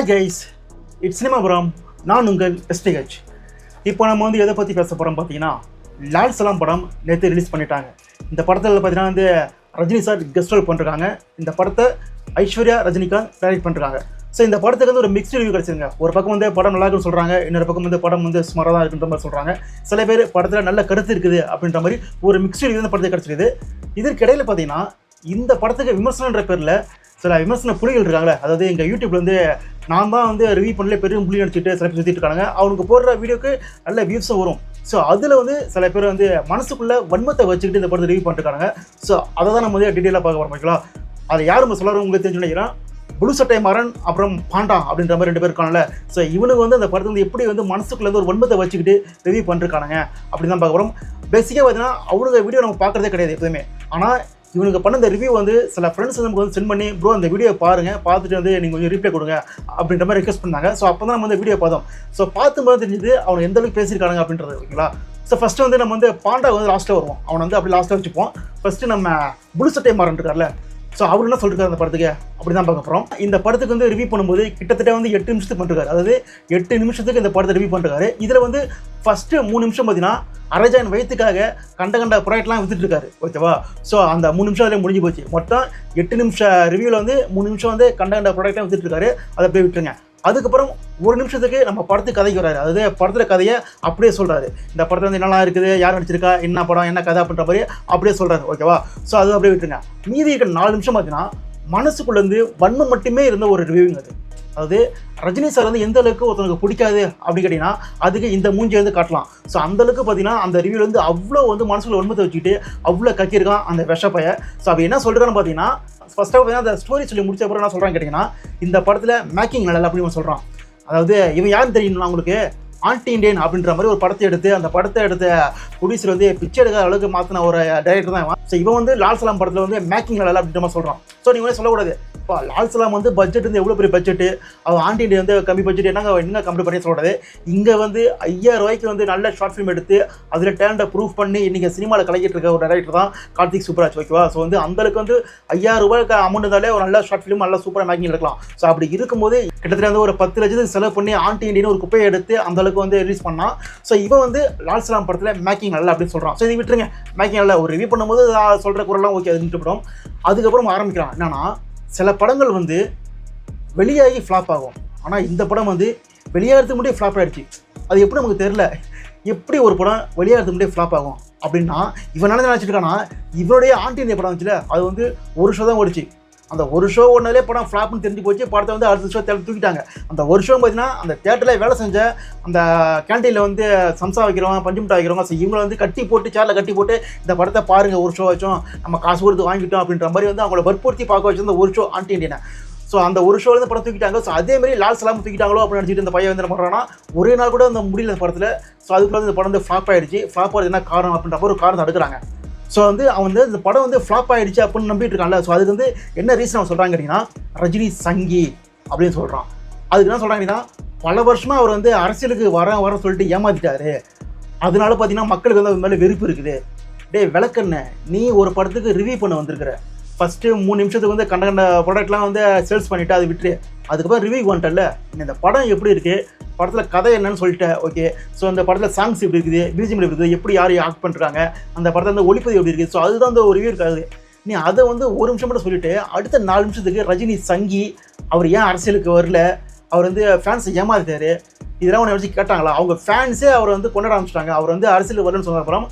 Hi guys it's சினிமாபுரம் நான் உங்கள் எஸ்டிஹெச் இப்போ நம்ம வந்து எதை பற்றி பேச போகிறோம் பார்த்தீங்கன்னா லால் சலாம் படம் நேற்று ரிலீஸ் பண்ணிட்டாங்க. இந்த படத்தில் பார்த்தீங்கன்னா வந்து ரஜினி சார் கெஸ்ட் ரோல் பண்ணிருக்காங்க இந்த படத்தை ஐஸ்வர்யா ரஜினிகாந்த் டைரக்ட் பண்ணிருக்காங்க. ஸோ இந்த படத்துக்கு வந்து ஒரு மிக்ஸ்டு ரிவ்யூ கிடச்சிருங்க. ஒரு பக்கம் வந்து படம் நல்லா இருக்குன்னு சொல்கிறாங்க இன்னொரு பக்கம் வந்து படம் வந்து சுமாராக தான் இருக்குன்ற மாதிரி சொல்கிறாங்க சில பேர் படத்தில் நல்ல கருத்து இருக்குது அப்படின்ற மாதிரி ஒரு மிக்ஸ்டு ரிவ்யூ இந்த படத்துக்கு கிடச்சிருக்குது. இதற்கிடையில் பார்த்தீங்கன்னா இந்த படத்துக்கு விமர்சனன்ற பேரில் சில விமர்சன புலிகள் இருக்காங்களே அதாவது எங்கள் யூடியூப்ல வந்து நான் தான் வந்து ரிவ்யூ பண்ணல பெரிய புள்ளி நினச்சிட்டு சில பேர் சுற்றிட்டு இருக்காங்க அவனுக்கு போடுற வீடியோக்கு நல்ல வியூஸும் வரும். ஸோ அதில் வந்து சில பேர் வந்து மனசுக்குள்ளே வன்மத்தை வச்சுக்கிட்டு இந்த படத்தை ரிவ்யூ பண்ணிருக்காங்க ஸோ அதை தான் நம்ம வந்து டீட்டெயிலாக பார்க்க போகிறோம் ஓகேங்களா அதை யார் நம்ம சொல்லுறோம் உங்களுக்கு தெரிஞ்சு நினைக்கிறேன். புளு சட்டை மரன் அப்புறம் பாண்டா அப்படின்ற மாதிரி ரெண்டு பேர் இருக்காங்கல்ல. ஸோ இவனுக்கு வந்து அந்த படத்தை வந்து எப்படி வந்து மனசுக்குள்ளே ஒரு வன்மத்தை வச்சுக்கிட்டு ரிவ்யூ பண்ணிருக்கானுங்க அப்படின்னு தான் பார்க்க போகிறோம் பேசிக்காக பார்த்தீங்கன்னா அவனுங்க வீடியோ நம்ம பார்க்குறதே கிடையாது எப்போதுமே. ஆனால் இவனுக்கு பண்ண இந்த ரிவ்யூ வந்து சில ஃப்ரெண்ட்ஸ் நமக்கு வந்து சென்ட் பண்ணி ப்ரோ அந்த வீடியோ பாருங்கள் பார்த்துட்டு வந்து நீங்கள் கொஞ்சம் ரிப்ளை கொடுங்க அப்படின்ற மாதிரி ரிக்வெஸ்ட் பண்ணாங்க. ஸோ அப்போ தான் நம்ம வந்து வீடியோ பார்த்தோம். ஸோ பார்த்தும்போது தெரிஞ்சது அவன் எந்த அளவுக்கு பேசியிருக்காங்க அப்படின்றது ஓகேங்களா? ஸோ ஃபஸ்ட்டு வந்து நம்ம வந்து பாண்டா வந்து லாஸ்ட்டாக வருவோம். அவனை வந்து அப்படி லாஸ்ட்டில் வச்சுப்போம். ஃபஸ்ட்டு நம்ம புளு மாறன் இருக்கார்ல ஸோ அவர் என்ன சொல்லிருக்காரு அந்த படத்துக்கு? அப்படி தான் பார்க்க போகிறோம் இந்த படத்துக்கு வந்து ரிவ்யூ பண்ணும்போது கிட்டத்தட்ட வந்து எட்டு நிமிஷத்துக்கு பண்ணிருக்காரு. அதாவது எட்டு நிமிஷத்துக்கு இந்த படத்தை ரிவ்யூ பண்ணிருக்காரு. இதில் வந்து ஃபஸ்ட்டு மூணு நிமிஷம் பார்த்தீங்கன்னா அரஜான் வயிற்றுக்காக கண்ட கண்ட ப்ராடக்ட்லாம் வித்துட்டு இருக்காரு. ஓகேவா? ஸோ அந்த மூணு நிமிஷம் அதில் முடிஞ்சு போச்சு. மொத்தம் எட்டு நிமிஷம் ரிவ்யூவில் வந்து மூணு நிமிஷம் வந்து கண்ட கண்ட ப்ராடக்ட்லாம் வித்துட்டு இருக்காரு. அதை போய் விட்டுருங்க. அதுக்கப்புறம் ஒரு நிமிஷத்துக்கு நம்ம படத்துக்கு கதைக்கு வராரு அதாவது படத்தில் கதையை அப்படியே சொல்கிறாரு இந்த படத்தில் வந்து என்னெல்லாம் இருக்குது யார் நடிச்சிருக்கா என்ன படம் என்ன கதை அப்படின்ற மாதிரி அப்படியே சொல்கிறாரு ஓகேவா ஸோ அது அப்படியே விட்டுருங்க. மீதி இருக்கிற நாலு நிமிஷம் பார்த்தீங்கன்னா மனசுக்குள்ளேருந்து வன்மம் மட்டுமே இருந்த ஒரு ரிவ்யூவிங் அது. அதாவது ரஜினி சார் வந்து எந்த அளவுக்கு ஒருத்தனுக்கு பிடிக்காது அப்படின்னு கேட்டிங்கன்னா அதுக்கு இந்த மூஞ்சி வந்து காட்டலாம். ஸோ அந்த அளவுக்கு பார்த்தீங்கன்னா அந்த ரிவ்யூல வந்து அவ்வளோ வந்து மனசில் உண்மத்தை வச்சுக்கிட்டு அவ்வளோ கக்கியிருக்கான் அந்த விஷப்பைய. ஸோ அப்படி என்ன சொல்கிறான்னு பார்த்தீங்கன்னா ஃபஸ்ட் ஆஃப் பார்த்தீங்கன்னா அந்த ஸ்டோரி சொல்லி முடிச்ச அப்புறம் என்ன சொல்கிறான்னு கேட்டிங்கன்னா இந்த படத்தில் மேக்கிங் நல்லா அப்படின்னு சொல்கிறான் அதாவது இவன் யாருன்னு தெரியணும்னா உங்களுக்கு? ஆன்டி இண்டியன் அப்படின்ற மாதிரி ஒரு படத்தை எடுத்து அந்த படத்தை எடுத்த ப்ரொடியூசர் வந்து பிச்சை எடுக்கிற அளவுக்கு மாற்றின ஒரு டைரக்டர் தான் இவன். ஸோ இவன் வந்து லால் சலாம் படத்தில் வந்து மேக்கிங் நல்லா அப்படின்ற மாதிரி சொல்கிறான் ஸோ நீங்கள் சொல்லக்கூடாது. இப்போ லால் சலாம் வந்து பட்ஜெட் வந்து எவ்வளோ பெரிய பட்ஜெட்டு அவன் ஆன்டி வந்து கம்மி பட்ஜெட் என்னங்க என்ன கம்மி பண்ணி சொல்கிறது இங்கே வந்து ஐயாயிரம் ரூபாய்க்கு வந்து நல்ல ஷார்ட் ஃபிலிம் எடுத்து அதில் டேலண்ட்டை ப்ரூவ் பண்ணி இன்றைக்கி சினிமாவில் கலக்கிட்டு இருக்க ஒரு டைரக்டர் தான் கார்த்திக் சூப்பராஜ் ஓகேவா ஸோ வந்து அந்தளவுக்கு வந்து ஐயாயிரம் ரூபாய்க்கு அமௌண்ட் இருந்தாலே ஒரு நல்ல ஷார்ட் ஃபிலிம் நல்ல சூப்பராக மேக்கிங் எடுக்கலாம். ஸோ அப்படி இருக்கும்போது கிட்டத்தட்ட வந்து ஒரு பத்து லட்சத்துக்கு செலவு பண்ணி ஆண்டி இண்டியன் ஒரு குப்பையை எடுத்து அந்தளவுக்கு வந்து ரிலீஸ் பண்ணான் ஸோ இவன் வந்து லால் சலாம் படத்தில் மேக்கிங் நல்லா அப்படின்னு சொல்கிறான் ஸோ இது விட்டுருங்க. மேக்கிங் நல்லா ஒரு ரிவ்யூ பண்ணும்போது சொல்கிற குரல்லாம் ஓகே அது விட்டுவிடும் அதுக்கப்புறம் ஆரம்பிக்கிறான். என்னன்னா சில படங்கள் வந்து வெளியாகி ஃப்ளாப் ஆகும். ஆனால் இந்த படம் வந்து வெளியாகிறதுக்கு முன்னாடியே ஃப்ளாப் ஆகிடுச்சு அது எப்படி நமக்கு தெரில எப்படி ஒரு படம் வெளியாகிறதுக்கு முன்னாடியே ஃப்ளாப் ஆகும் அப்படின்னா இவன் என்ன நினச்சிருக்கானா இவனுடைய ஆண்டி இந்திய படம் வந்துச்சுல அது வந்து ஒரு வருஷம் தான் ஓடிச்சு. அந்த ஒரு ஷோ ஒன்றாலே படம் ஃப்ளாப்னு தெரிஞ்சு போச்சு. படத்தை வந்து அடுத்த ஷோ தேட்டர் தூக்கிட்டாங்க. அந்த ஒரு ஷோ பார்த்தீங்கன்னா அந்த தேட்டரில் வேலை செஞ்ச அந்த கேண்டீனில் வந்து சம்சா வைக்கிறவங்க பஞ்சு மிட்டாய் வைக்கிறவங்க ஸோ இவங்களை வந்து கட்டி போட்டு சேரில் கட்டி போட்டு இந்த படத்தை பாருங்கள் ஒரு ஷோ வச்சோம் நம்ம காசு கொடுத்து வாங்கிட்டோம் அப்படின்ற மாதிரி வந்து அவங்கள வற்புறுத்தி பார்க்க வச்சிருந்த ஒரு ஷோ ஆண்டி இண்டியனை ஸோ அந்த ஒரு ஷோலேருந்து படம் தூக்கிட்டாங்க. ஸோ அதே மாதிரி லால் சலாம் தூக்கிட்டாங்களோ அப்படின்னு நினச்சிட்டு இந்த பையன் வந்து என்ன பண்ணுறான்னா ஒரே நாள் கூட அந்த முடியல படத்தில். ஸோ அதுக்குள்ள இந்த படம் வந்து ஃப்ளாப் ஆகிடுச்சு ஃப்ளாப் ஆகிறது என்ன காரணம் அப்படின்ற ஒரு காரணம் எடுக்கிறாங்க ஸோ வந்து அவன் வந்து இந்த படம் வந்து ஃப்ளாப் ஆகிடுச்சு அப்படின்னு நம்பிட்டு இருக்கான்ல. ஸோ அதுக்கு வந்து என்ன ரீசன் அவன் சொல்கிறாங்க கேட்டிங்கன்னா ரஜினி சங்கி அப்படின்னு சொல்கிறான் அதுக்கு என்ன சொல்கிறாங்க கேட்டிங்கன்னா பல வருஷமாக அவர் வந்து அரசியலுக்கு வர வர சொல்லிட்டு ஏமாத்திட்டாரு. அதனால பார்த்தீங்கன்னா மக்களுக்கு வந்து அது மேலே வெறுப்பு இருக்குது. டேய் விளக்கண்ண நீ ஒரு படத்துக்கு ரிவ்யூ பண்ண வந்திருக்கிற. ஃபஸ்ட்டு மூணு நிமிஷத்துக்கு வந்து கண்ட கண்ட ப்ராடக்ட்லாம் வந்து சேல்ஸ் பண்ணிவிட்டு அதை விட்டுரு. அதுக்கப்புறம் ரிவ்யூ வந்துட்டல இந்த படம் எப்படி இருக்குது படத்தில் கதை என்னன்னு சொல்லிட்டேன் ஓகே ஸோ அந்த படத்தில் சாங்ஸ் எப்படி இருக்குது? பிஜிஎம் எப்படி இருக்குது? எப்படி யார் ஆக்ட் பண்ணுறாங்க அந்த படத்தில் வந்து ஒளிப்பதிவு எப்படி இருக்குது? ஸோ அதுதான் அந்த ஒரு ரிவ்யூ இருக்காது. நீ அதை வந்து ஒரு நிமிஷம் மட்டும் சொல்லிவிட்டு அடுத்த நாலு நிமிஷத்துக்கு ரஜினி சங்கி அவர் ஏன் அரசியலுக்கு வரல? அவர் வந்து ஃபேன்ஸை ஏமாத்திட்டாரு. இதெல்லாம் உன்னை வச்சு கேட்டாங்களா? அவங்க ஃபேன்ஸே அவர் வந்து கொண்டாட ஆரம்பிச்சிட்டாங்க. அவர் வந்து அரசியல் வரலன்னு சொன்ன அப்புறம்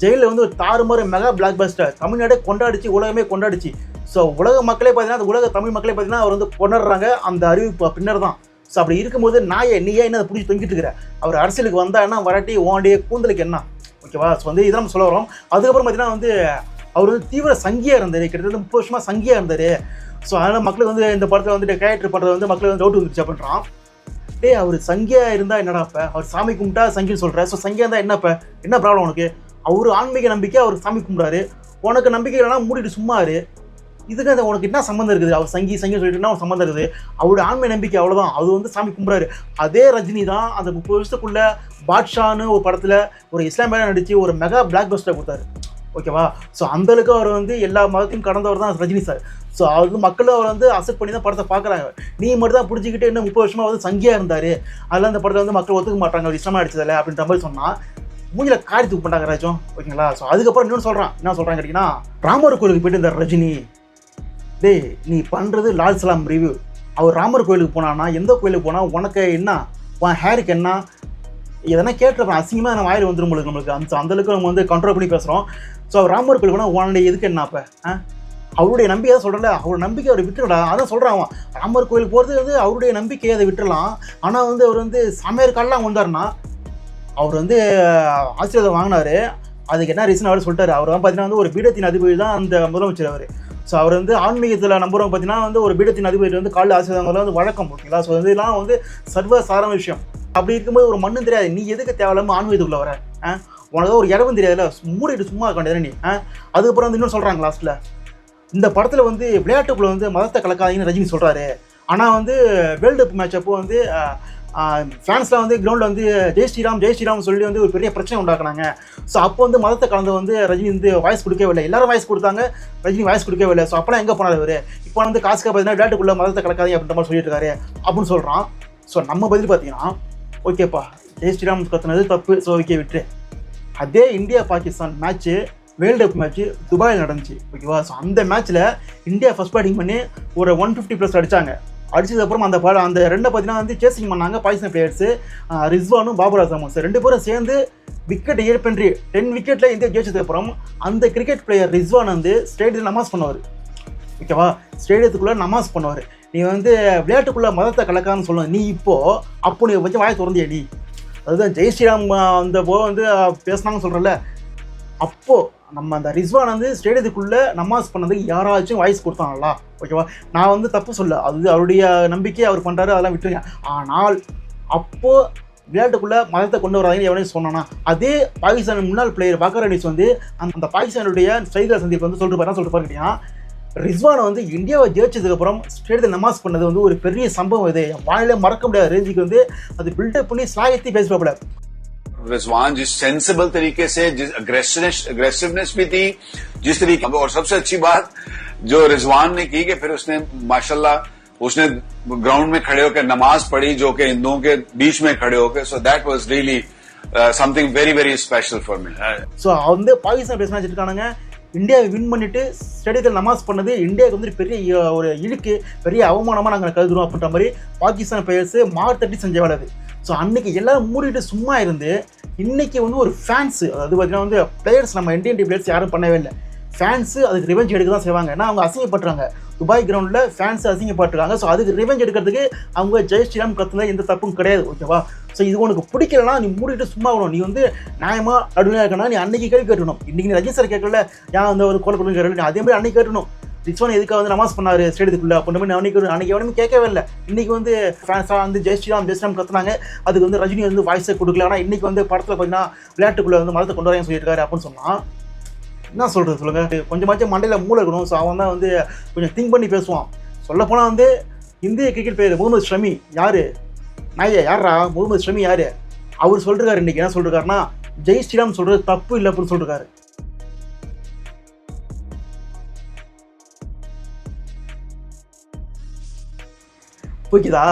ஜெயிலில் வந்து ஒரு தாறுமாறு மெகா பிளாக் பஸ்டர் தமிழ்நாடே கொண்டாடிச்சு உலகமே கொண்டாடிச்சு. ஸோ உலக மக்களே பார்த்தீங்கன்னா அந்த உலக தமிழ் மக்களே பார்த்தீங்கன்னா அவர் வந்து கொண்டாடுறாங்க அந்த அறிவிப்பு பின்னர் தான். ஸோ அப்படி இருக்கும்போது நாயை நீயே என்ன பிடிச்சி தொங்கிட்டு இருக்கிற அவர் அரசியலுக்கு வந்தால் என்ன? வராட்டி ஓண்டிய கூந்தலுக்கு என்ன? ஓகேவா ஸோ வந்து இதெல்லாம் சொல்ல வரோம் அதுக்கப்புறம் பார்த்தீங்கன்னா வந்து அவர் வந்து தீவிர சங்கியாக இருந்தார். கிட்டத்தட்ட முப்பது வருஷமாக சங்கியாக இருந்தார். ஸோ அதனால் மக்களுக்கு வந்து இந்த படத்தில் வந்துட்டு கேரக்டர் பண்ணுறது வந்து மக்களுக்கு வந்து டவுட் வந்துருச்சு அப்படின்றான். டேய் அவர் சங்கியாக இருந்தால் என்னடா இப்போ அவர் சாமி கும்பிட்டா சங்கின்னு சொல்கிற ஸோ சங்கியாக இருந்தால் என்னப்ப? என்ன ப்ராப்ளம் உனக்கு? அவர் ஆன்மீக நம்பிக்கை அவர் சாமி கும்பிட்றாரு. உனக்கு நம்பிக்கை இல்லைனா மூடிட்டு சும்மா இரு இதுக்கு அந்த உனக்கு என்ன சம்மந்தம் இருக்குது? அவர் சங்கி சங்கி சொல்லிட்டுனா ஒரு சம்மந்தம் இருக்குது? அவரோட ஆன்மீக நம்பிக்கை அவ்வளோதான் அது வந்து சாமி கும்பிட்றாரு. அதே ரஜினி தான் அந்த முப்பது வருஷத்துக்குள்ள பாட்ஷான்னு ஒரு படத்தில் ஒரு இஸ்லாமியாக நடித்து ஒரு மெகா பிளாக் பஸ்டர் கொடுத்தாரு. ஓகேவா? ஸோ அந்தளவுக்கு அவர் வந்து எல்லா மதத்தையும் கடந்தவர் தான் ரஜினி சார் ஸோ அவர் வந்து மக்களும் அவர் வந்து அசெப்ட் பண்ணி தான் படத்தை பார்க்குறாங்க. நீ மட்டும் தான் பிடிச்சிக்கிட்டு இன்னும் முப்பது வருஷமாக வந்து சங்கியாக இருந்தார். அதெல்லாம் அந்த படத்தை வந்து மக்கள் ஒத்துக்க மாட்டாங்க. அவர் இஷ்டமாக அடிச்சதில்ல அப்படின்ற மாதிரி சொன்னால் மூஞ்சில காரி தூக்கு பண்ணாங்க ராஜம் ஓகேங்களா? ஸோ அதுக்கப்புறம் இன்னொன்று சொல்கிறான் என்ன சொல்கிறாங்க கேட்டிங்கன்னா ராமர் கோயிலுக்கு போயிட்டு இந்த ரஜினி டேய் நீ பண்ணுறது லால் சலாம் ரிவ்யூ அவர் ராமர் கோயிலுக்கு போனான்னா எந்த கோயிலுக்கு போனால் உனக்கு என்ன? உன் ஹேருக்கு என்ன? எதனா கேட்டுருப்பேன். அசிங்கமாக நம்ம வாயில் வந்துடும் உங்களுக்கு நம்மளுக்கு. அந்த அந்தளவுக்கு நம்ம வந்து கண்ட்ரோல் பண்ணி பேசுகிறோம் ஸோ அவர் ராமர் கோயிலுக்கு போனால் உன்னுடைய எதுக்கு என்ன அப்போ? ஆ? அவருடைய நம்பிக்கை தான் சொல்கிறல அவரோட நம்பிக்கை அவர் விட்டுடா அதான் சொல்கிறான் அவன். ராமர் கோயில் போகிறது வந்து அவருடைய நம்பிக்கையை அதை விட்டுறலாம். ஆனால் வந்து அவர் வந்து சமையல் காலெலாம் வந்தார்னா அவர் வந்து ஆசீர்வாதம் வாங்கினாரு. அதுக்கு என்ன ரீசன் அவர் சொல்லிட்டாரு? அவர் தான் பார்த்தீங்கன்னா வந்து ஒரு பீடத்தின் அதிபதி தான் அந்த முதலமைச்சர் அவர். ஸோ அவர் வந்து ஆன்மீகத்தில் நம்புறவங்க பார்த்தீங்கன்னா வந்து ஒரு பீடத்தின் அதிபதி வந்து காலில் ஆசீர்வாதம் வந்து வழக்கம் ஓகேங்களா ஸோ வந்து இதெல்லாம் வந்து சர்வ சாதாரண விஷயம். அப்படி இருக்கும்போது ஒரு மண்ணும் தெரியாது. நீ எதுக்கு தேவையில்லாமல் ஆன்மீகத்துக்குள்ளே வர? ஆ? உனக்கு ஒரு இடமும் தெரியாதுல்ல? மூடிட்டு சும்மா இருக்க வேண்டியது நீ? ஆ? அதுக்கப்புறம் வந்து இன்னும் சொல்கிறாங்க லாஸ்ட்டில் இந்த படத்தில் வந்து விளையாட்டுக்குள்ளே வந்து மதத்தை கலக்காதீங்கன்னு ரஜினி சொல்கிறாரு ஆனால் வந்து வேர்ல்டு கப் மேட்ச் அப்போ வந்து ஃபேன்ஸ்லாம் வந்து கிரவுண்டில் வந்து ஜெய் ஸ்ரீராம் ஜெய் ஸ்ரீராம் சொல்லி வந்து ஒரு பெரிய பிரச்சனை உண்டாக்குனாங்க. ஸோ அப்போ வந்து மதத்தை கலந்து வந்து ரஜினி வந்து வாய்ஸ் கொடுக்கவே இல்லை எல்லாரும் வாய்ஸ் கொடுத்தாங்க. ரஜினி வாய்ஸ் கொடுக்கவே இல்லை ஸோ அப்போலாம் எங்கே போனார் அவர் இப்போ வந்து காசுக்காக பார்த்தீங்கன்னா விளையாட்டுக்குள்ளே மதத்தை கலக்காதீங்க அப்படின்ற மாதிரி சொல்லிட்டு இருக்காரு. அப்படின்னு சொல்கிறான் ஸோ நம்ம பதில் பார்த்தீங்கன்னா ஓகேப்பா ஜெய் ஸ்ரீராம் கத்துனது தப்பு. ஸோ ஓகே விட்டு அதே India Pakistan match world cup match துபாயில் நடந்துச்சு ஓகேவா ஸோ அந்த மேட்ச்சில் இந்தியா ஃபர்ஸ்ட் பேட்டிங் பண்ணி ஒரு ஒன் ஃபிஃப்டி ப்ளஸ் அடித்தாங்க அடிச்சதுக்கப்புறம் அந்த படம் அந்த ரெண்டை பார்த்தீங்கன்னா வந்து சேசிங் பண்ணாங்க. பாகிஸ்தான் பிளேயர்ஸு ரிஸ்வானும் பாபர் அசாமும் சார் ரெண்டு பேரும் சேர்ந்து விக்கெட் ஏற்பன்றி டென் விக்கெட்டில் இந்தியா ஜெயிச்சதுக்கப்புறம் அந்த கிரிக்கெட் பிளேயர் ரிஸ்வான் வந்து ஸ்டேடியத்தில் நமாஸ் பண்ணுவார். ஓகேவா ஸ்டேடியத்துக்குள்ளே நமாஸ் பண்ணுவார். நீ வந்து விளையாட்டுக்குள்ளே மதத்தை கலக்கான்னு சொல்லணும். நீ இப்போது அப்போ நீ வச்சு வாயை திறந்தியா நீ. அதுதான் ஜெய் ஸ்ரீராம் அந்த போ வந்து பேசினாங்கன்னு சொல்கிறல அப்போது நம்ம அந்த ரிஸ்வான் வந்து ஸ்டேடியத்துக்குள்ளே நமாஸ் பண்ணதுக்கு யாராச்சும் வாய்ஸ் கொடுத்தாங்களா? ஓகேவா? நான் வந்து தப்பு சொல்ல அது அவருடைய நம்பிக்கை அவர் பண்ணுறாரு அதெல்லாம் விட்டுருங்க. ஆனால் அப்போது விளையாட்டுக்குள்ளே மதத்தை கொண்டு வராதுன்னு எவனையும் சொன்னானா? அதே பாகிஸ்தான் முன்னாள் பிளேயர் பக்கர் அனிஸ் வந்து அந்த அந்த பாகிஸ்தானுடைய செய்தியாளர் சந்திப்பு வந்து சொல்லிட்டு பாரு சொல்லிட்டு பாருங்கன்னா ரிஸ்வானை வந்து இந்தியாவை ஜெயிச்சதுக்கப்புறம் ஸ்டேடியத்தில் நமாஸ் பண்ணது வந்து ஒரு பெரிய சம்பவம் இது. என் மறக்க முடியாத ரேஞ்சுக்கு வந்து அது பில்டப் பண்ணி ஸ்லாகத்தி பேசுவாப்புல. रिजवान जिस सेंसिबल तरीके से जिस अग्रेसिवनेस अग्रेसिवनेस भी थी जिस तरीके और सबसे अच्छी बात जो रिजवान ने की कि फिर उसने माशाल्लाह उसने ग्राउंड में खड़े होकर नमाज पढ़ी जो कि हिंदुओं के बीच में खड़े होकर so that was really something very very special for me so வந்து பாகிஸ்தான் பேசினா வச்சிருக்கானுங்க இந்தியாவை வின் பண்ணிட்டு ஸ்டேடியத்தில் நமாஸ் பண்ணது இந்தியாவுக்கு வந்து பெரிய இ- ஒரு இழுக்கு பெரிய அவமானமாக நாங்கள் கருதுறோம் அப்படின்ற மாதிரி பாகிஸ்தான் பிளேயர்ஸ் மார்த்தட்டி செஞ்ச வேலை அது ஸோ அன்னைக்கு எல்லாரும் மூடிட்டு சும்மா இருந்து இன்னைக்கு வந்து ஒரு ஃபேன்ஸு அதாவது பார்த்தீங்கன்னா வந்து பிளேயர்ஸ் நம்ம இந்தியன் டீம் பிளேயர்ஸ் யாரும் பண்ணவே இல்லை. ஃபேன்ஸு அதுக்கு ரிவெஞ்ச் எடுக்க தான் செய்வாங்க. ஏன்னா அவங்க அசிங்கப்படுறாங்க துபாய் கிரவுண்டில் ஃபேன்ஸ் அசிங்கப்பட்டுருக்காங்க. ஸோ அதுக்கு ரிவெஞ்ச் எடுக்கிறதுக்கு அவங்க ஜெய் ஸ்ரீராம் கத்துனா எந்த தப்பும் கிடையாது ஓகேவா ஸோ இது உனக்கு பிடிக்கலனா நீ மூடிட்டு சும்மா வரணும் நீ வந்து நியாயமாக நடுநிலையாக இருக்கணும். நீ அன்னைக்கு கேள்வி கேட்டணும் இன்றைக்கி நீ ரஜினி சார் கேட்கல ஏன் வந்து ஒரு கொலை கொடுங்க கேட்கல நீ அதே மாதிரி அன்னைக்கு கேட்டணும் ரிச்வான் எதுக்காக வந்து நமாஸ் பண்ணாரு? ஸ்டேடியத்துக்குள்ள. அப்படின்ற மாதிரி அன்னைக்கு அன்னைக்கு எவனுமே கேட்கவே இல்லை. இன்னைக்கு வந்து ஃபேன்ஸாக வந்து ஜெய் ஸ்ரீராம் ஜெய் ஸ்ரீராம் கத்துனாங்க. அதுக்கு வந்து ரஜினி வந்து வாய்ஸை கொடுக்கல. ஆனால் இன்னைக்கு வந்து படத்தில் பார்த்தீங்கன்னா விளையாட்டுக்குள்ளே வந்து மதத்தை கொண்டு வரேன்னு சொல்லியிருக்காரு அப்படின்னு சொன்னால் என்ன சொல்கிறது சொல்லுங்கள் கொஞ்சமாச்சும் மண்டையில் மூளை இருக்கணும். ஸோ அவன் தான் வந்து கொஞ்சம் திங்க் பண்ணி பேசுவான். சொல்லப்போனால் வந்து இந்திய கிரிக்கெட் பிளேயர் முகமது ஷமி யார்? நாயே யாரா முகமது ஷமி யார்? அவர் சொல்லிருக்காரு இன்றைக்கி என்ன சொல்லிருக்காருன்னா ஜெய் ஸ்ரீராம் சொல்கிறது தப்பு இல்லை அப்படின்னு சொல்லிருக்காரு. புரியுதா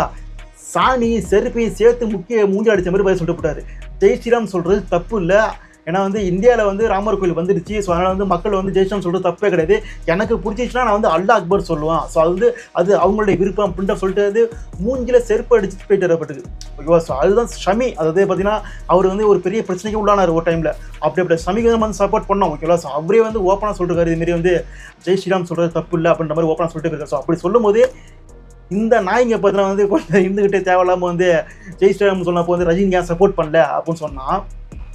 சாணி செருப்பையும் சேர்த்து முக்கிய மூஞ்சி அடிச்ச மாதிரி பதில் சொல்லிட்டு போட்டார். ஜெய் ஸ்ரீராம் சொல்கிறது தப்பு இல்லை. ஏன்னா வந்து இந்தியாவில் வந்து ராமர் கோயில் வந்துடுச்சு ஸோ அதனால் வந்து மக்கள் வந்து ஜெய் சொல்கிறது தப்பே கிடையாது. எனக்கு பிடிச்சிச்சுன்னா நான் வந்து அல்லா அக்பர் சொல்லுவேன். ஸோ அது வந்து அது அவங்களுடைய விருப்பம் அப்படின்ற சொல்லிட்டு மூஞ்சியில் மூஞ்சில செருப்பு அடிச்சுட்டு போயிட்டு வரப்பட்டுக்கு ஓகேவா ஸோ அதுதான் ஷமி. அதாவது பார்த்தீங்கன்னா அவர் வந்து ஒரு பெரிய பிரச்சனைக்கு உள்ளானார் ஒரு டைமில் அப்படி அப்படி ஷமிக்கு நம்ம வந்து சப்போர்ட் பண்ணோம். ஓகேவா ஸோ அவரே வந்து ஓப்பனாக சொல்லிருக்காரு இதுமாரி வந்து ஜெய் ஸ்ரீராம் சொல்கிறது தப்பு இல்லை அப்படின்ற மாதிரி ஓப்பனாக சொல்லிட்டு இருக்காரு. ஸோ அப்படி சொல்லும்போது இந்த நாய்ங்க பார்த்தீங்கன்னா வந்து கொஞ்சம் இருந்துக்கிட்டே தேவையில்லாமல் வந்து ஜெய்ஸ்ரீராம் சொன்னப்போ வந்து ரஜினி ஏன் சப்போர்ட் பண்ணல அப்படின்னு சொன்னால்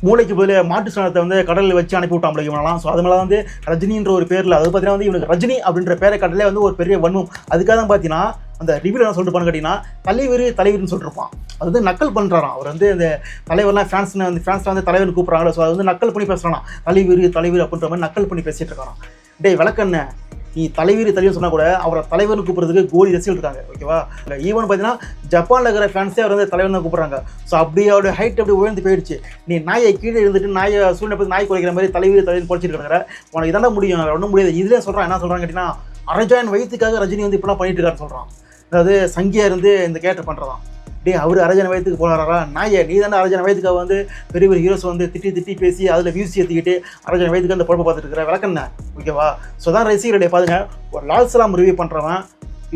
மூளைக்கு பதில் மாட்டு சாணத்தை வந்து கடலில் வச்சு அனுப்பி விட்டான் இவனெல்லாம் ஸோ அதனால வந்து ரஜினின்ற ஒரு பேரில் அது பார்த்தீங்கன்னா வந்து இவனுக்கு ரஜினி அப்படின்ற பேரை கடலே வந்து ஒரு பெரிய வன்மம். அதுக்காக தான் பார்த்தீங்கன்னா அந்த ரிவியூ என்ன சொல்லிட்டு பண்ணு கேட்டிங்கன்னா தலைவர் தலைவர்னு சொல்லிருப்பான். அது வந்து நக்கல் பண்ணுறாராம் அவர் வந்து இந்த தலைவர்லாம் ஃபேன்ஸ் வந்து ஃபேன்ஸ்லாம் வந்து தலைவர்னு கூப்பிட்றாங்களோ ஸோ அது வந்து நக்கல் பண்ணி பேசுகிறானா தலைவர் தலைவர் அப்படின்ற மாதிரி நக்கல் பண்ணி பேசிகிட்டு இருக்காராம். டேய் விளக்கண்ண நீ தலைவர் தலைவர் சொன்னா கூட அவரை தலைவர்னு கூப்பிடுறதுக்கு கோடி ரசிகள் இருக்காங்க ஓகேவா ஈவன் பார்த்தீங்கன்னா ஜப்பானில் இருக்கிற ஃபேன்ஸே அவர் வந்து தலைவர்னு கூப்பிட்றாங்க. கூப்பிடுறாங்க ஸோ அப்படி அவருடைய ஹைட் அப்படி உயர்ந்து போயிடுச்சு. நீ நாயை கீழே இருந்துட்டு நாயை சூழ்நிலை பற்றி நாய் குறைக்கிற மாதிரி தலைவர் தலைவர் குறைச்சிட்டு இருக்கிற உனக்கு இதெல்லாம் முடியும் ஒன்றும் முடியாது. இதில் சொல்கிறான் என்ன சொல்கிறாங்க கேட்டிங்கன்னா அரஜான் வயிற்றுக்காக ரஜினி வந்து இப்படிலாம் பண்ணிட்டு இருக்காருன்னு சொல்கிறான் அதாவது சங்கியா இருந்து இந்த கேட்டர் பண்ணுறதான் டே அவர் அரஜன வயதுக்கு போகிறாரா நாயே நீ தானே அரஜன வயதுக்காக வந்து பெரிய பெரிய ஹீரோஸ் வந்து திட்டி திட்டி பேசி அதில் வியூஸ் ஏற்றிக்கிட்டு அரஜன வயதுக்கு அந்த பொழப்பை பார்த்துட்டு இருக்கிற விளக்கண்ண ஓகேவா ஸோ தான் ரசிகர்களுடைய பாருங்க. ஒரு லால் சலாம் ரிவ்யூ பண்ணுறவன்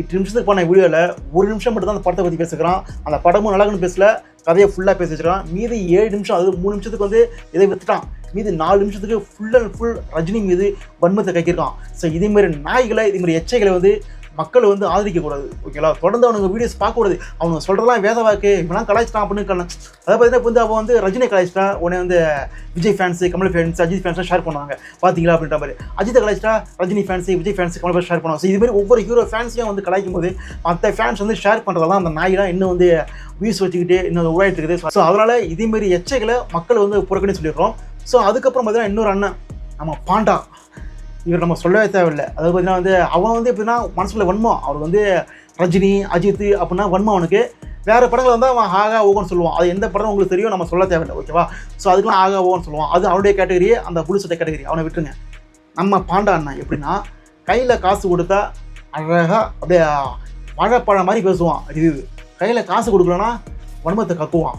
எட்டு நிமிஷத்துக்கு பண்ண வீடியோவில் ஒரு நிமிஷம் மட்டும் தான் அந்த படத்தை பற்றி பேசுகிறான் அந்த படமும் நல்லாக்குன்னு பேசல. கதையை ஃபுல்லாக பேசி வச்சிருக்கான். மீதி ஏழு நிமிஷம் அதாவது மூணு நிமிஷத்துக்கு வந்து இதை வித்துட்டான். மீதி நாலு நிமிஷத்துக்கு ஃபுல் அண்ட் ஃபுல் ரஜினி மீது வன்மத்தை கைக்கிருக்கான் ஸோ இதேமாரி நாய்களை இதேமாரி எச்சைகளை வந்து மக்கள் வந்து ஆதரிக்கக்கூடாது ஓகேங்களா தொடர்ந்து அவனுக்கு வீடியோஸ் பார்க்கக்கூடாது. அவனுங்க சொல்கிறதெல்லாம் வேத வாக்கு இப்பெல்லாம் கலாய்ச்சிட்டான் அப்படின்னு கல அதை பார்த்தீங்கன்னா இப்போ வந்து அவன் வந்து ரஜினி கலாய்ச்சிட்டா உடனே வந்து விஜய் ஃபேன்ஸு கமல் ஃபேன்ஸ் அஜித் ஃபேன்ஸ்லாம் ஷேர் பண்ணுவாங்க. பார்த்தீங்களா அப்படின்ற மாதிரி. Ajith கலாய்ச்சிட்டா Rajini fans Vijay fans Kamal fans share பண்ணுவாங்க. ஸோ இதுமாதிரி ஒவ்வொரு ஹீரோ ஃபேன்ஸையும் வந்து கலாய்க்கும் போது மற்ற ஃபேன்ஸ் வந்து ஷேர் பண்ணுறதெல்லாம் அந்த நாயெல்லாம் இன்னும் வந்து வியூஸ் வச்சுக்கிட்டு இன்னும் உருவாயிட்டு இருக்குது ஸோ அதனால் இதேமாரி எச்சைகளை மக்கள் வந்து புறக்கணி சொல்லிடுறோம் ஸோ அதுக்கப்புறம் பார்த்தீங்கன்னா இன்னொரு அண்ணன் நம்ம பாண்டா. இவர் நம்ம சொல்லவே தேவையில்லை. அதாவது பார்த்தீங்கன்னா வந்து அவன் வந்து எப்படின்னா மனசுக்குள்ள வன்மம். அவர் வந்து ரஜினி அஜித் அப்படின்னா வன்மம் அவனுக்கு. வேறு படங்கள் வந்து அவன் ஆகா ஓகோன்னு சொல்லுவான். அது எந்த படம் உங்களுக்கு தெரியும் நம்ம சொல்ல தேவையில்லை ஓகேவா ஸோ அதுக்கெலாம் ஆகா ஓகோன்னு சொல்லுவான். அது அவனுடைய கேட்டகரி அந்த புதுசட்டை கேட்டகரி அவனை விட்டுருங்க. நம்ம பாண்டா அண்ணன் எப்படின்னா கையில் காசு கொடுத்தா அழகாக அப்படியே வாழைப்பழம் மாதிரி பேசுவான். இது கையில் காசு கொடுக்கலன்னா வன்மத்தை கக்குவான்.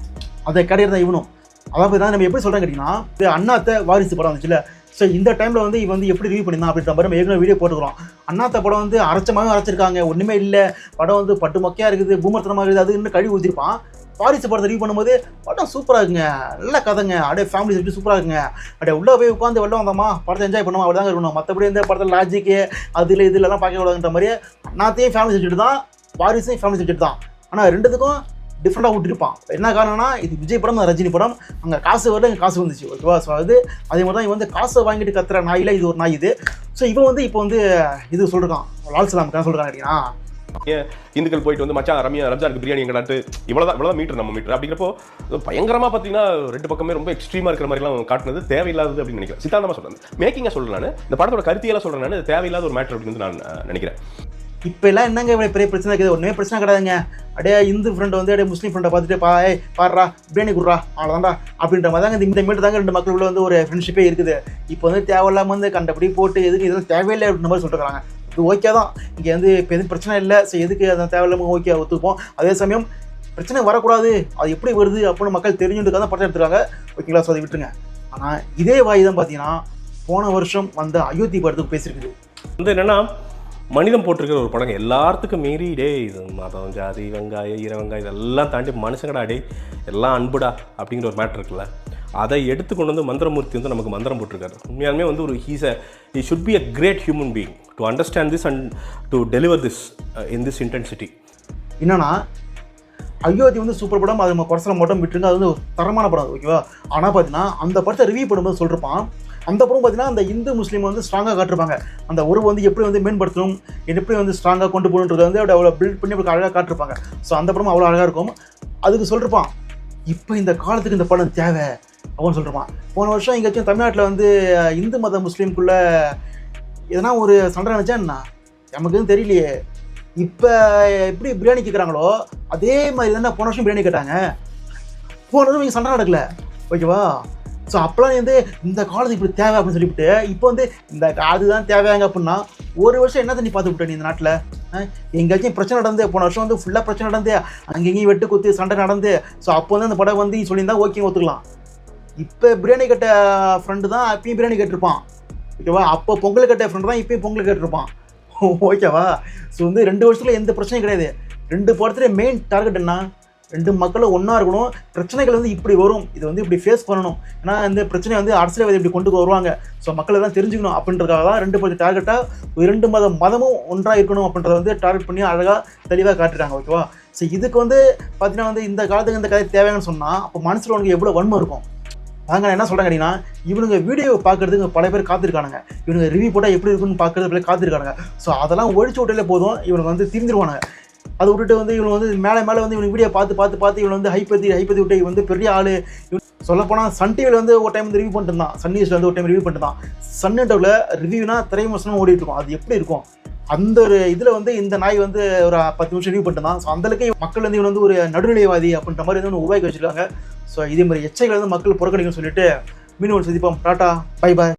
அதை கிடையாது தான் இவனும். அதாவது நம்ம எப்படி சொல்கிறேன் கேட்டிங்கன்னா இது அண்ணாத்த வாரிசு படம் வந்துச்சுல ஸோ இந்த டைமில் வந்து இவன் வந்து எப்படி ரிவ்யூ பண்ணியிருந்தான் அப்படின்ற மாதிரி நம்ம ஏற்கனவே வீடியோ போட்டுக்கிறோம் அண்ணாத்த படம் வந்து அரைச்சமாகவே அரைச்சிருக்காங்க. ஒன்றுமே இல்லை. படம் வந்து பட்டு மொக்கையாக இருக்குது பூமர்த்தனமாக இருக்குது அது இன்னும் கழுவி ஊற்றிருப்பான் வாரிசு படத்தை ரிவ்யூ பண்ணும்போது படம் சூப்பராக இருக்குங்க. நல்ல கதைங்க. அப்படியே ஃபேமிலி எப்படி சூப்பராக இருக்குங்க. அப்படியே உள்ளே போய் உட்காந்து வெளில வந்தோமா? படத்தை என்ஜாய் பண்ணுவோம் அப்படி தாங்க இருக்கணும். மற்றபடி இந்த படத்தில் லாஜிக்கு அதில் இதுலலாம் பார்க்க கூடாதுன்ற மாதிரி அண்ணாத்தையும் ஃபேமிலி சப்ஜெக்ட் தான் வாரிசையும் ஃபேமிலி சப்ஜெக்ட் தான் ஆனால் ரெண்டுத்துக்கும் டிஃப்ரெண்ட்டாக விட்டுருப்பான். என்ன காரணம்னா இது விஜய் படம் ரஜினி படம். அங்கே காசு வரல இங்கே காசு வந்துச்சு. ஓகேவா ஸோ அது அதே மாதிரி தான் இவன் வந்து காசை வாங்கிட்டு கத்துற நாயில் இது ஒரு நாய் இது. ஸோ இவன் வந்து இப்போ வந்து இது சொல்கிறான் லால் சலாம் என்ன சொல்கிறான் அப்படின்னா ஏன் இந்துக்கள் போயிட்டு வந்து மச்சான் ரம்யா ரம்ஜானுக்கு பிரியாணி எங்கடாட்டு இவ்வளோதான் இவ்வளோதான் மீட்டர் நம்ம மீட்டர். அப்படிங்கிறப்போ பயங்கரமாக பார்த்தீங்கன்னா ரெண்டு பக்கமே ரொம்ப எக்ஸ்ட்ரீமாக இருக்கிற மாதிரிலாம் காட்டுனது தேவையில்லாதது அப்படின்னு நினைக்கிறேன். சித்தாந்தமாக சொல்கிறேன் மேக்கிங்காக சொல்கிறேன் நான். இந்த படத்தோட கருத்தியெல்லாம் சொல்கிறேன் நான். தேவையில்லாத ஒரு மேட்டர் அப்படின்னு வந்து நான் நினைக்கிறேன். இப்போ எல்லாம் என்னங்க இவ்வளோ பெரிய பிரச்சனை இருக்குது? ஒன்றுமே பிரச்சனை கிடையாதுங்க. அப்படியே இந்து ஃப்ரெண்டை வந்து அப்படியே முஸ்லீம் ஃப்ரெண்டை பார்த்துட்டு பா ஏய் பாடுறா பிரியாணி குடுறா அவ்வளோதான்டா அப்படின்ற மாதிரி தாங்க இந்த மீட்டு தாங்க ரெண்டு மக்களுக்குள்ள வந்து ஒரு ஃப்ரெண்ட்ஷிப்பே இருக்குது. இப்போ வந்து தேவையில்லாமல் வந்து கண்டபடி போட்டு எதுக்கு இதெல்லாம் தேவையில்லை அப்படின்ற மாதிரி சொல்லிட்டுருக்காங்க இது ஓகே தான். இங்கே வந்து இப்போ எதுவும் பிரச்சனை இல்லை. ஸோ எதுக்கு அதை தேவையில்லாமல் ஓகே ஒத்துப்போம் அதே சமயம் பிரச்சனை வரக்கூடாது. அது எப்படி வருது அப்படின்னு மக்கள் தெரிஞ்சுட்டு தான் படம் எடுத்துருக்காங்க. ஓகேங்களா ஸோ அதை விட்டுருங்க. ஆனால் இதே வாய் தான் பார்த்தீங்கன்னா போன வருஷம் வந்த அயோத்தி படத்துக்கு பேசியிருக்குது. வந்து என்னென்னா மனிதம் போட்டிருக்கிற ஒரு படம் எல்லாத்துக்கும் மீறி டே இது மதம் ஜாதி வெங்காயம் ஈர வெங்காயம் இதெல்லாம் தாண்டி மனுஷங்கடா டே எல்லாம் அன்புடா அப்படிங்கிற ஒரு மேட்ரு இருக்குல்ல. அதை எடுத்து கொண்டு வந்து மந்திரமூர்த்தி வந்து நமக்கு மந்திரம் போட்டிருக்காரு. உண்மையாலுமே வந்து ஒரு he's a he should be a great human being to understand this and to deliver this in this intensity என்னன்னா அயோத்தி வந்து சூப்பர் படம் அது நம்ம குறைச்சல மட்டும் விட்டுருங்க அது வந்து ஒரு தரமான படம் ஓகேவா ஆனால் பார்த்தீங்கன்னா அந்த படத்தை ரிவ்யூ பண்ணும்போது சொல்லிருப்பான் அந்த படம் பார்த்தீங்கன்னா அந்த இந்து முஸ்லீம் வந்து ஸ்ட்ராங்காக காட்டிருப்பாங்க. அந்த உறவு வந்து எப்படி வந்து மேம்படுத்தணும் எப்படி வந்து ஸ்ட்ராங்காக கொண்டு போகணுன்றது வந்து அப்படி அவ்வளோ பில்ட் பண்ணி அழகாக காட்டிருப்பாங்க. ஸோ அந்த படம் அவ்வளோ அழகாக இருக்கும். அதுக்கு சொல்லிருப்பான் இப்போ இந்த காலத்துக்கு இந்த படம் தேவை அவன் சொல்லிருப்பான் போன வருஷம் எங்கேயாச்சும் தமிழ்நாட்டில் வந்து இந்து மத முஸ்லீம்குள்ள எதனா ஒரு சண்டை நினச்சா என்ன? நமக்கு எதுவும் தெரியலையே. இப்போ எப்படி பிரியாணி கேட்குறாங்களோ அதே மாதிரி தானே போன வருஷம் பிரியாணி கேட்டாங்க. போன வருஷம் இங்கே சண்டை நடக்கல. ஓகேவா? ஸோ அப்போலாம் வந்து இந்த காலத்துக்கு இப்படி தேவை அப்படின்னு சொல்லிவிட்டு இப்போ வந்து இந்த அதுதான் தேவையாங்க அப்படின்னா ஒரு வருஷம் என்ன தண்ணி பார்த்து விட்ட நீ இந்த நாட்டில்? எங்கேயாச்சும் பிரச்சனை நடந்து போன வருஷம் வந்து ஃபுல்லாக பிரச்சனை நடந்து அங்கேயும் வெட்டு குத்து சண்டை நடந்து ஸோ அப்போ வந்து அந்த படம் வந்து சொல்லியிருந்தா ஓகே ஒத்துக்கலாம். இப்போ பிரியாணி கட்ட ஃப்ரெண்டு தான் அப்பயும் பிரியாணி கேட்டிருப்பான். ஓகேவா அப்போ பொங்கல் கட்ட ஃப்ரெண்டு தான் இப்பயும் பொங்கல் கேட்டிருப்பான். ஓகேவா ஸோ வந்து ரெண்டு வருஷத்துல எந்த பிரச்சனையும் கிடையாது. ரெண்டு படத்துல மெயின் டார்கெட் என்ன? ரெண்டு மக்களும் ஒன்றா இருக்கணும். பிரச்சனைகள் வந்து இப்படி வரும். இது வந்து இப்படி ஃபேஸ் பண்ணணும். ஏன்னா இந்த பிரச்சனை வந்து அரசியல்வாதி இப்படி கொண்டு வருவாங்க. ஸோ மக்கள் எல்லாம் தெரிஞ்சுக்கணும் அப்படின்றதுக்காக தான் ரெண்டு பத்து டார்கெட்டாக இரண்டு மத மதமும் ஒன்றாக இருக்கணும் அப்படின்றத வந்து டார்கெட் பண்ணி அழகாக தெளிவாக காட்டுறாங்க ஓகேவா ஸோ இதுக்கு வந்து பார்த்தீங்கன்னா வந்து இந்த காலத்துக்கு இந்த கதை தேவைன்னு சொன்னால் அப்போ மனசில் உனக்கு எவ்வளோ வன்மம் இருக்கும்? நாங்கள் என்ன சொல்கிறேன் கேட்டிங்கன்னா இவனுங்க வீடியோ பார்க்கறதுக்கு பல பேர் காத்திருக்கானுங்க. இவனுங்க ரிவ்யூ போட்டால் எப்படி இருக்குன்னு பார்க்குறது பல காத்திருக்கானுங்க. ஸோ அதெல்லாம் ஒழிச்சு விட்டாலே போதும். இவனுக்கு வந்து திருந்திருவானுங்க. அதை விட்டுட்டு வந்து இவங்க வந்து மேலே மேலே வந்து இவனுக்கு வீடியோ பார்த்து பார்த்து பார்த்து இவனை வந்து ஹைப்பத்தி ஹைப்பத்தி விட்டு வந்து பெரிய ஆள். சொல்லப்போனால் சன் டிவியில் வந்து ஒரு டைம் வந்து ரிவ்யூ பண்ணிட்டு இருந்தான். சன் நியூஸில் வந்து ஒரு டைம் ரிவ்யூ பண்ணிட்டு இருந்தான். சன் நெட்டவில் ரிவ்யூனா திரைமசனம் ஓடிட்டு இருக்கும். அது எப்படி இருக்கும்? அந்த ஒரு இதில் வந்து இந்த நாய் வந்து ஒரு பத்து நிமிஷம் ரிவ்யூ பண்ணிட்டு இருந்தான். ஸோ அந்தளவுக்கு மக்கள் வந்து இவன் வந்து ஒரு நடுநிலைவாதி அப்படின்ற மாதிரி வந்து ஒன்று உருவாக்கி வச்சுருக்காங்க. ஸோ இதே மாதிரி எச்சைகள் வந்து மக்கள் புறக்கணிக்கணும்னு சொல்லிட்டு மீனவன் சந்திப்போம் டாட்டா பை பாய்